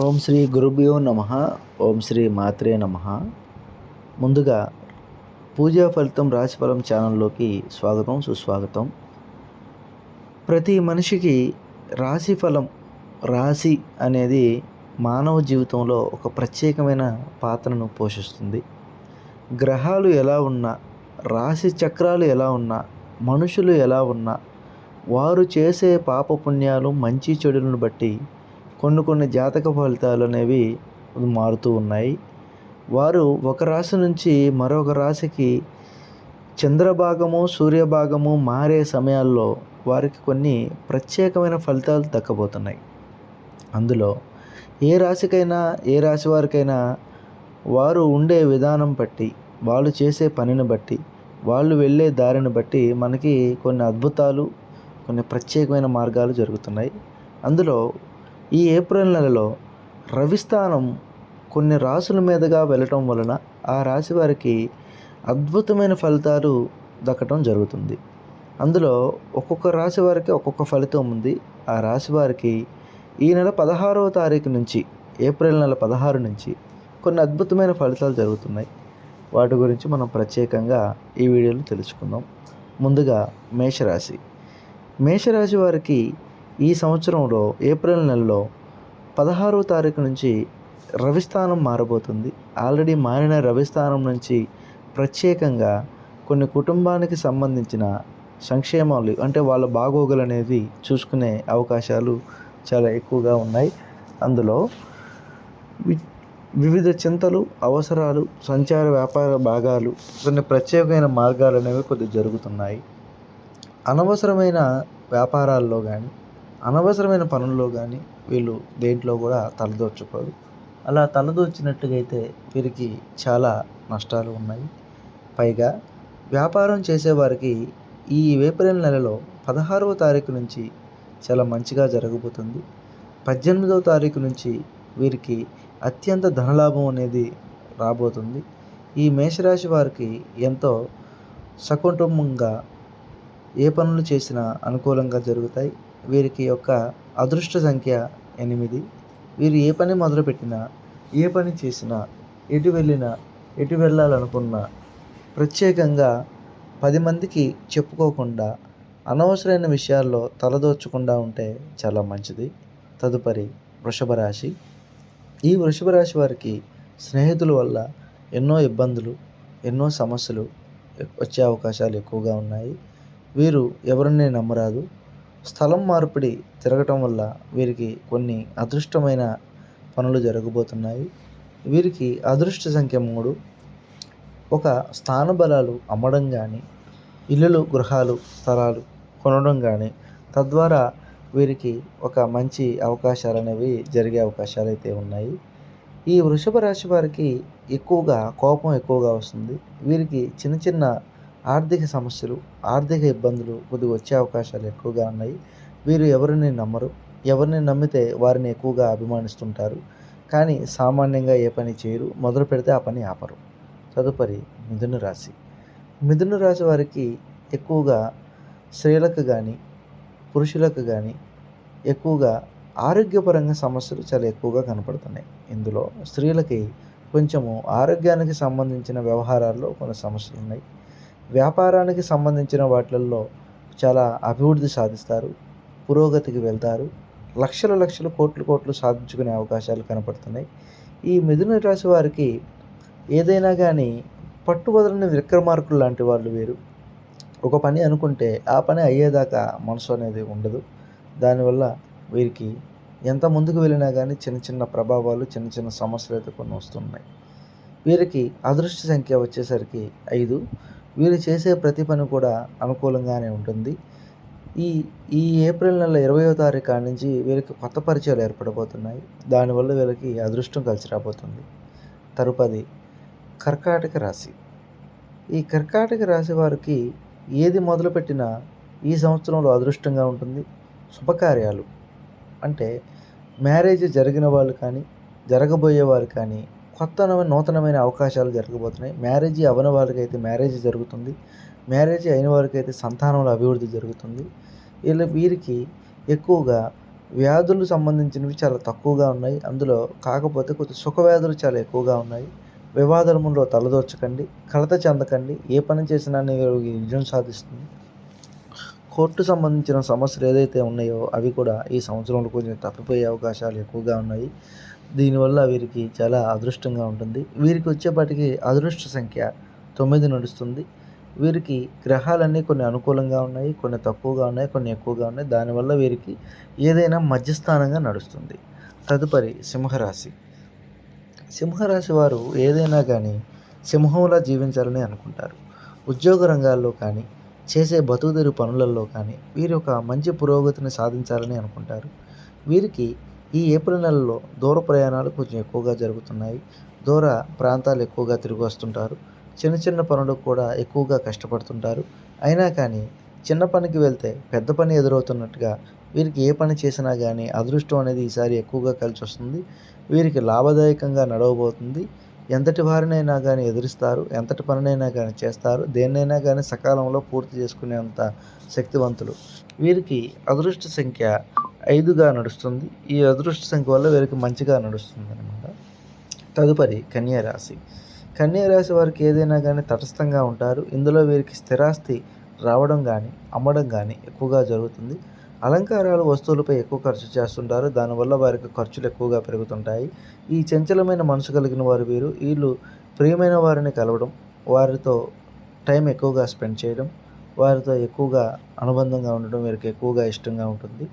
ఓం శ్రీ గురుభ్యో నమ ఓం శ్రీ మాత్రే నమ. ముందుగా పూజా ఫలితం రాశిఫలం ఛానల్లోకి స్వాగతం సుస్వాగతం. ప్రతి మనిషికి రాశి ఫలం రాశి అనేది మానవ జీవితంలో ఒక ప్రత్యేకమైన పాత్రను పోషిస్తుంది. గ్రహాలు ఎలా ఉన్నా రాశి చక్రాలు ఎలా ఉన్నా మనుషులు ఎలా ఉన్నా వారు చేసే పాపపుణ్యాలు మంచి చెడులను బట్టి కొన్ని కొన్ని జాతక ఫలితాలు అనేవి మారుతూ ఉన్నాయి. వారు ఒక రాశి నుంచి మరొక రాశికి చంద్రభాగము సూర్యభాగము మారే సమయాల్లో వారికి కొన్ని ప్రత్యేకమైన ఫలితాలు దక్కబోతున్నాయి. అందులో ఏ రాశికైనా ఏ రాశి వారికైనా వారు ఉండే విధానం బట్టి వాళ్ళు చేసే పనిని బట్టి వాళ్ళు వెళ్ళే దారిని బట్టి మనకి కొన్ని అద్భుతాలు కొన్ని ప్రత్యేకమైన మార్గాలు జరుగుతున్నాయి. అందులో ఈ ఏప్రిల్ నెలలో రవిస్థానం కొన్ని రాసుల మీదుగా వెళ్ళటం వలన ఆ రాశి వారికి అద్భుతమైన ఫలితాలు దక్కటం జరుగుతుంది. అందులో ఒక్కొక్క రాశి వారికి ఒక్కొక్క ఫలితం ఉంది. ఆ రాశి వారికి ఈ నెల పదహారవ తారీఖు నుంచి ఏప్రిల్ నెల పదహారు నుంచి కొన్ని అద్భుతమైన ఫలితాలు జరుగుతున్నాయి. వాటి గురించి మనం ప్రత్యేకంగా ఈ వీడియోలో తెలుసుకుందాం. ముందుగా మేషరాశి. మేషరాశి వారికి ఈ సంవత్సరంలో ఏప్రిల్ నెలలో పదహారవ తారీఖు నుంచి రవిస్థానం మారబోతుంది. ఆల్రెడీ మారిన రవిస్థానం నుంచి ప్రత్యేకంగా కొన్ని కుటుంబానికి సంబంధించిన సంక్షేమాలు అంటే వాళ్ళ బాగోగులు అనేది చూసుకునే అవకాశాలు చాలా ఎక్కువగా ఉన్నాయి. అందులో వివిధ చింతలు అవసరాలు సంచార వ్యాపార భాగాలు కొన్ని ప్రత్యేకమైన మార్గాలు అనేవి కొద్దిగా జరుగుతున్నాయి. అనవసరమైన వ్యాపారాల్లో కానీ అనవసరమైన పనుల్లో కానీ వీళ్ళు దేంట్లో కూడా తలదోచుకోరు. అలా తలదూర్చినట్టుగా అయితే వీరికి చాలా నష్టాలు ఉన్నాయి. పైగా వ్యాపారం చేసేవారికి ఈ ఏప్రిల్ నెలలో పదహారవ తారీఖు నుంచి చాలా మంచిగా జరగబోతుంది. పద్దెనిమిదవ తారీఖు నుంచి వీరికి అత్యంత ధనలాభం అనేది రాబోతుంది. ఈ మేషరాశి వారికి ఎంతో సకుటుంబంగా ఏ పనులు చేసినా అనుకూలంగా జరుగుతాయి. వీరికి యొక్క అదృష్ట సంఖ్య ఎనిమిది. వీరు ఏ పని మొదలుపెట్టినా ఏ పని చేసినా ఎటు వెళ్ళినా ఎటు వెళ్ళాలనుకున్నా ప్రత్యేకంగా పది మందికి చెప్పుకోకుండా అనవసరమైన విషయాల్లో తలదోచకుండా ఉంటే చాలా మంచిది. తదుపరి వృషభ రాశి. ఈ వృషభ రాశి వారికి స్నేహితుల వల్ల ఎన్నో ఇబ్బందులు ఎన్నో సమస్యలు వచ్చే అవకాశాలు ఎక్కువగా ఉన్నాయి. వీరు ఎవరిని నమ్మరాదు. స్థలం మార్పిడి తిరగటం వల్ల వీరికి కొన్ని అదృష్టమైన పనులు జరగబోతున్నాయి. వీరికి అదృష్ట సంఖ్య మూడు. ఒక స్థానబలాలు అమ్మడం కానీ ఇల్లులు గృహాలు స్థలాలు కొనడం కానీ తద్వారా వీరికి ఒక మంచి అవకాశాలు అనేవి జరిగే అవకాశాలు అయితే ఉన్నాయి. ఈ వృషభ రాశి వారికి ఎక్కువగా కోపం ఎక్కువగా వస్తుంది. వీరికి చిన్న చిన్న ఆర్థిక సమస్యలు ఆర్థిక ఇబ్బందులు కొద్దిగా వచ్చే అవకాశాలు ఎక్కువగా ఉన్నాయి. వీరు ఎవరిని నమ్మరు? ఎవరిని నమ్మితే వారిని ఎక్కువగా అభిమానిస్తుంటారు? కానీ సామాన్యంగా ఏ పని చేయరు. మొదలు పెడితే ఆ పని ఆపరు. తదుపరి మిథున రాశి. మిథున రాశి వారికి ఎక్కువగా స్త్రీలకు కానీ పురుషులకు కానీ ఎక్కువగా ఆరోగ్యపరంగా సమస్యలు చాలా ఎక్కువగా కనపడుతున్నాయి. ఇందులో స్త్రీలకి కొంచెము ఆరోగ్యానికి సంబంధించిన వ్యవహారాల్లో కొన్ని సమస్యలు ఉన్నాయి. వ్యాపారానికి సంబంధించిన వాటిల్లో చాలా అభివృద్ధి సాధిస్తారు పురోగతికి వెళ్తారు లక్షల లక్షల కోట్లు కోట్లు సాధించుకునే అవకాశాలు కనపడుతున్నాయి. ఈ మిథున రాశి వారికి ఏదైనా కానీ పట్టుబదలని విక్రమార్కులు లాంటి వాళ్ళు వేరు. ఒక పని అనుకుంటే ఆ పని అయ్యేదాకా మనసు అనేది ఉండదు. దానివల్ల వీరికి ఎంత ముందుకు వెళ్ళినా కానీ చిన్న చిన్న ప్రభావాలు చిన్న చిన్న సమస్యలు అయితే కొన్ని వస్తున్నాయి. వీరికి అదృష్ట సంఖ్య వచ్చేసరికి ఐదు. వీరు చేసే ప్రతి పని కూడా అనుకూలంగానే ఉంటుంది. ఈ ఈ ఏప్రిల్ నెల ఇరవయో తారీఖు నుంచి వీరికి కొత్త పరిచయాలు ఏర్పడబోతున్నాయి. దానివల్ల వీళ్ళకి అదృష్టం కలిసి రాబోతుంది. తరుపది కర్కాటక రాశి. ఈ కర్కాటక రాశి వారికి ఏది మొదలుపెట్టినా ఈ సంవత్సరంలో అదృష్టంగా ఉంటుంది. శుభకార్యాలు. అంటే మ్యారేజ్ జరిగిన వాళ్ళు కానీ జరగబోయే వారు కానీ కొత్త నూతనమైన అవకాశాలు జరగబోతున్నాయి. మ్యారేజ్ అవని అయితే మ్యారేజ్ జరుగుతుంది. మ్యారేజ్ అయిన వారికైతే సంతానంలో అభివృద్ధి జరుగుతుంది. వీళ్ళ వీరికి ఎక్కువగా వ్యాధులు సంబంధించినవి చాలా తక్కువగా ఉన్నాయి. అందులో కాకపోతే కొద్ది సుఖవ్యాధులు చాలా ఎక్కువగా ఉన్నాయి. వివాదములో తలదోచకండి. కలత చెందకండి. ఏ పని చేసినా మీరు విజయం సాధిస్తుంది. కోర్టు సంబంధించిన సమస్యలు ఏదైతే ఉన్నాయో అవి కూడా ఈ సంవత్సరంలో కొంచెం తప్పిపోయే అవకాశాలు ఎక్కువగా ఉన్నాయి. దీనివల్ల వీరికి చాలా అదృష్టంగా ఉంటుంది. వీరికి వచ్చేపాటికి అదృష్ట సంఖ్య తొమ్మిది నడుస్తుంది. వీరికి గ్రహాలన్నీ కొన్ని అనుకూలంగా ఉన్నాయి కొన్ని తక్కువగా ఉన్నాయి కొన్ని ఎక్కువగా ఉన్నాయి. దానివల్ల వీరికి ఏదైనా మధ్యస్థానంగా నడుస్తుంది. తదుపరి సింహరాశి. సింహరాశి వారు ఏదైనా కానీ సింహంలా జీవించాలని అనుకుంటారు. ఉద్యోగ రంగాల్లో కానీ చేసే బతుకుదెరు పనులలో కానీ వీరు ఒక మంచి పురోగతిని సాధించాలని అనుకుంటారు. వీరికి ఈ ఏప్రిల్ నెలలో దూర ప్రయాణాలు కొంచెం ఎక్కువగా జరుగుతున్నాయి. దూర ప్రాంతాలు ఎక్కువగా తిరిగి వస్తుంటారు. చిన్న చిన్న పనులకు కూడా ఎక్కువగా కష్టపడుతుంటారు. అయినా కానీ చిన్న పనికి వెళ్తే పెద్ద పని ఎదురవుతున్నట్టుగా వీరికి ఏ పని చేసినా కానీ అదృష్టం అనేది ఈసారి ఎక్కువగా కలిసి వస్తుంది వీరికి లాభదాయకంగా నడవబోతుంది. ఎంతటి వారినైనా కానీ ఎదురిస్తారు ఎంతటి పనినైనా కానీ చేస్తారు దేన్నైనా కానీ సకాలంలో పూర్తి చేసుకునేంత శక్తివంతులు. వీరికి అదృష్ట సంఖ్య ఐదుగా నడుస్తుంది. ఈ అదృష్ట సంఖ్య వల్ల వీరికి మంచిగా నడుస్తుంది అనమాట తదుపరి కన్యారాశి కన్యారాశి వారికి ఏదైనా కానీ తటస్థంగా ఉంటారు. ఇందులో వీరికి స్థిరాస్తి రావడం కానీ అమ్మడం కానీ ఎక్కువగా జరుగుతుంది. అలంకారాలు వస్తువులపై ఎక్కువ ఖర్చు చేస్తుంటారు. దానివల్ల వారికి ఖర్చులు ఎక్కువగా పెరుగుతుంటాయి. ఈ చంచలమైన మనసు కలిగిన వారు వీరు. వీళ్ళు ప్రియమైన వారిని కలవడం వారితో టైం ఎక్కువగా స్పెండ్ చేయడం వారితో ఎక్కువగా అనుబంధంగా ఉండడం వీరికి ఎక్కువగా ఇష్టంగా ఉంటుంది.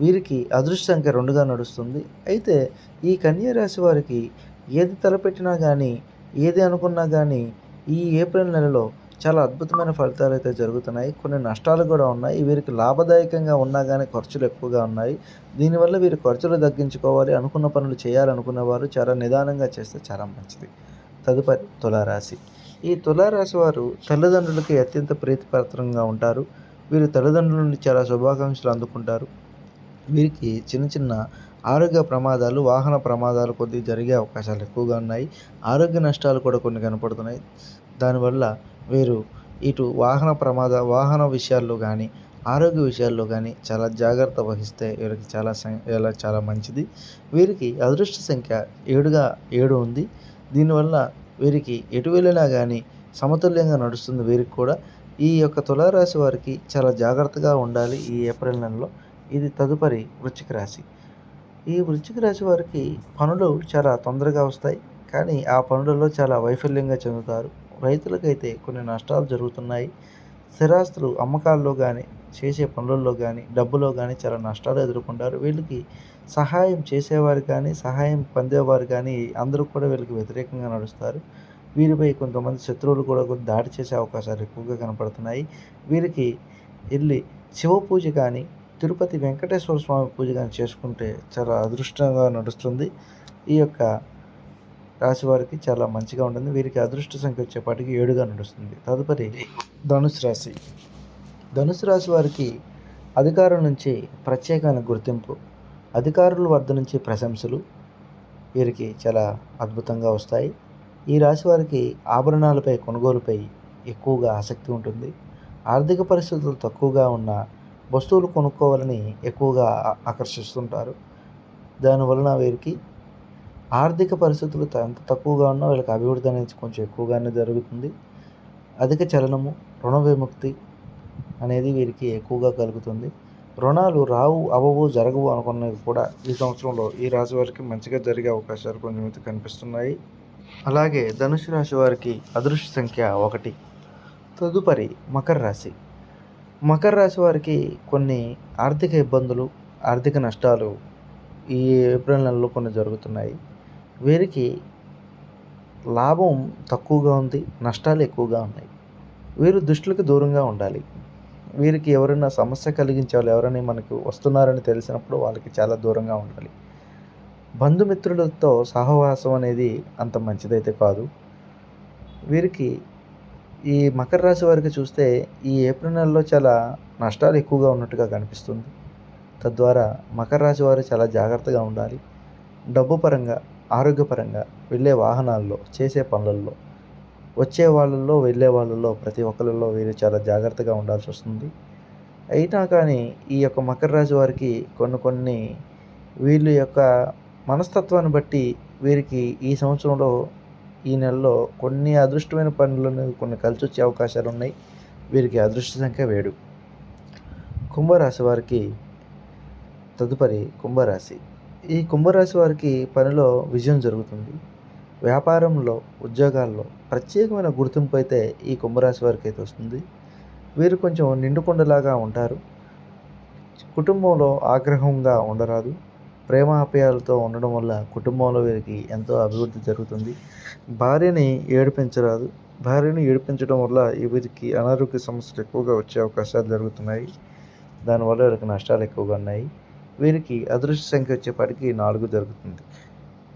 వీరికి అదృష్ట సంఖ్య రెండుగా నడుస్తుంది. అయితే ఈ కన్యా రాశి వారికి ఏది తలపెట్టినా కానీ ఏది అనుకున్నా కానీ ఈ ఏప్రిల్ నెలలో చాలా అద్భుతమైన ఫలితాలు అయితే జరుగుతున్నాయి. కొన్ని నష్టాలు కూడా ఉన్నాయి. వీరికి లాభదాయకంగా ఉన్నా కానీ ఖర్చులు ఎక్కువగా ఉన్నాయి. దీనివల్ల వీరు ఖర్చులు తగ్గించుకోవాలి. అనుకున్న పనులు చేయాలనుకున్న వారు చాలా నిదానంగా చేస్తే చాలా మంచిది. తదుపరి తులారాశి. ఈ తులారాశి వారు తల్లిదండ్రులకి అత్యంత ప్రీతిపాత్రంగా ఉంటారు. వీరు తల్లిదండ్రుల నుండి చాలా శుభాకాంక్షలు అందుకుంటారు. వీరికి చిన్న చిన్న ఆరోగ్య ప్రమాదాలు వాహన ప్రమాదాలు కొద్దిగా జరిగే అవకాశాలు ఎక్కువగా ఉన్నాయి. ఆరోగ్య నష్టాలు కూడా కొన్ని కనపడుతున్నాయి. దానివల్ల వీరు ఇటు వాహన ప్రమాద వాహన విషయాల్లో కానీ ఆరోగ్య విషయాల్లో కానీ చాలా జాగ్రత్త వహిస్తే వీరికి చాలా ఇలా చాలా మంచిది. వీరికి అదృష్ట సంఖ్య ఏడుగా ఏడు ఉంది. దీనివల్ల వీరికి ఎటు వెళ్ళినా కానీ సమతుల్యంగా నడుస్తుంది వీరికి కూడా. ఈ యొక్క తులారాశి వారికి చాలా జాగ్రత్తగా ఉండాలి ఈ ఏప్రిల్ నెలలో. ఇది తదుపరి వృశ్చిక రాశి. ఈ వృశ్చిక రాశి వారికి పనులు చాలా తొందరగా వస్తాయి. కానీ ఆ పనులలో చాలా వైఫల్యంగా చెందుతారు. రైతులకైతే కొన్ని నష్టాలు జరుగుతున్నాయి. స్థిరాస్తులు అమ్మకాల్లో కానీ చేసే పనులలో కానీ డబ్బులో కానీ చాలా నష్టాలు ఎదుర్కొంటారు. వీళ్ళకి సహాయం చేసేవారు కానీ సహాయం పొందేవారు కానీ అందరూ కూడా వీళ్ళకి వ్యతిరేకంగా నడుస్తారు. వీరిపై కొంతమంది శత్రువులు కూడా కొన్ని దాడి చేసే అవకాశాలు ఎక్కువగా కనపడుతున్నాయి. వీరికి వెళ్ళి శివ పూజ కానీ తిరుపతి వెంకటేశ్వర స్వామి పూజ కానీ చేసుకుంటే చాలా అదృష్టంగా నడుస్తుంది. ఈ యొక్క రాశి వారికి చాలా మంచిగా ఉంటుంది. వీరికి అదృష్ట సంఖ్య వచ్చేపాటికి ఏడుగా నడుస్తుంది. తదుపరి ధనుసు రాశి. ధనుసు రాశి వారికి అధికారుల నుంచి ప్రత్యేకమైన గుర్తింపు అధికారుల వద్ద నుంచి ప్రశంసలు వీరికి చాలా అద్భుతంగా వస్తాయి. ఈ రాశి వారికి ఆభరణాలపై కొనుగోలుపై ఎక్కువగా ఆసక్తి ఉంటుంది. ఆర్థిక పరిస్థితులు తక్కువగా ఉన్న వస్తువులు కొనుక్కోవాలని ఎక్కువగా ఆకర్షిస్తుంటారు. దానివలన వీరికి ఆర్థిక పరిస్థితులు ఎంత తక్కువగా ఉన్నా వీళ్ళకి అభివృద్ధి అనేది కొంచెం ఎక్కువగానే జరుగుతుంది. అధిక చలనము రుణ విముక్తి అనేది వీరికి ఎక్కువగా కలుగుతుంది. రుణాలు రావు అవవు జరగవు అనుకున్నవి కూడా ఈ సంవత్సరంలో ఈ రాశి వారికి మంచిగా జరిగే అవకాశాలు కొంచెం అయితే కనిపిస్తున్నాయి. అలాగే ధనుసు రాశి వారికి అదృష్ట సంఖ్య ఒకటి. తదుపరి మకర రాశి. మకర రాశి వారికి కొన్ని ఆర్థిక ఇబ్బందులు ఆర్థిక నష్టాలు ఈ ఏప్రిల్ నెలలో కొన్ని జరుగుతున్నాయి. వీరికి లాభం తక్కువగా ఉంది నష్టాలు ఎక్కువగా ఉన్నాయి. వీరు దుష్టులకు దూరంగా ఉండాలి. వీరికి ఎవరైనా సమస్య కలిగించే వాళ్ళు ఎవరైనా మనకు వస్తున్నారని తెలిసినప్పుడు వాళ్ళకి చాలా దూరంగా ఉండాలి. బంధుమిత్రులతో సహవాసం అనేది అంత మంచిదైతే కాదు. వీరికి ఈ మకర రాశి వారికి చూస్తే ఈ ఏప్రిల్ నెలలో చాలా నష్టాలు ఎక్కువగా ఉన్నట్టుగా కనిపిస్తుంది. తద్వారా మకర రాశి వారు చాలా జాగ్రత్తగా ఉండాలి. డబ్బు పరంగా ఆరోగ్యపరంగా వెళ్ళే వాహనాల్లో చేసే పనులలో వచ్చే వాళ్ళల్లో వెళ్ళే వాళ్ళల్లో ప్రతి ఒక్కరిలో వీరు చాలా జాగ్రత్తగా ఉండాల్సి వస్తుంది. అయినా కానీ ఈ యొక్క మకర రాశి వారికి కొన్ని కొన్ని వీళ్ళ యొక్క మనస్తత్వాన్ని బట్టి వీరికి ఈ సంవత్సరంలో ఈ నెలలో కొన్ని అదృష్టమైన పనులు అనేవి కొన్ని కలిసి వచ్చే అవకాశాలు ఉన్నాయి. వీరికి అదృష్ట సంఖ్య వేడు. కుంభరాశి వారికి తదుపరి కుంభరాశి. ఈ కుంభరాశి వారికి పనిలో విజయం జరుగుతుంది. వ్యాపారంలో ఉద్యోగాల్లో ప్రత్యేకమైన గుర్తింపు అయితే ఈ కుంభరాశి వారికి అయితే వస్తుంది. వీరు కొంచెం నిండుకొండలాగా ఉంటారు. కుటుంబంలో ఆగ్రహంగా ఉండరాదు. ప్రేమ ఆప్యాయాలతో ఉండడం వల్ల కుటుంబంలో వీరికి ఎంతో అభివృద్ధి జరుగుతుంది. భార్యని ఏడిపించరాదు. భార్యని ఏడిపించడం వల్ల వీరికి అనారోగ్య సమస్యలు ఎక్కువగా వచ్చే అవకాశాలు జరుగుతున్నాయి. దానివల్ల వీరికి నష్టాలు ఎక్కువగా ఉన్నాయి. వీరికి అదృష్ట సంఖ్య వచ్చేపాటికి నాలుగు జరుగుతుంది.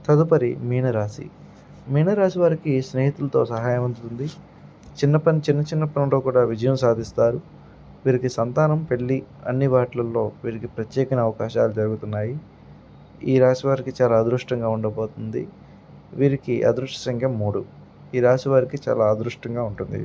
తదుపరి మీనరాశి. మీనరాశి వారికి స్నేహితులతో సహాయం అందుతుంది. చిన్న పని చిన్న చిన్న పనుల్లో కూడా విజయం సాధిస్తారు. వీరికి సంతానం పెళ్ళి అన్ని వాటిల్లో వీరికి ప్రత్యేకమైన అవకాశాలు జరుగుతున్నాయి. ఈ రాశి వారికి చాలా అదృష్టంగా ఉండబోతుంది. వీరికి అదృష్ట సంఖ్య మూడు. ఈ రాశి వారికి చాలా అదృష్టంగా ఉంటుంది.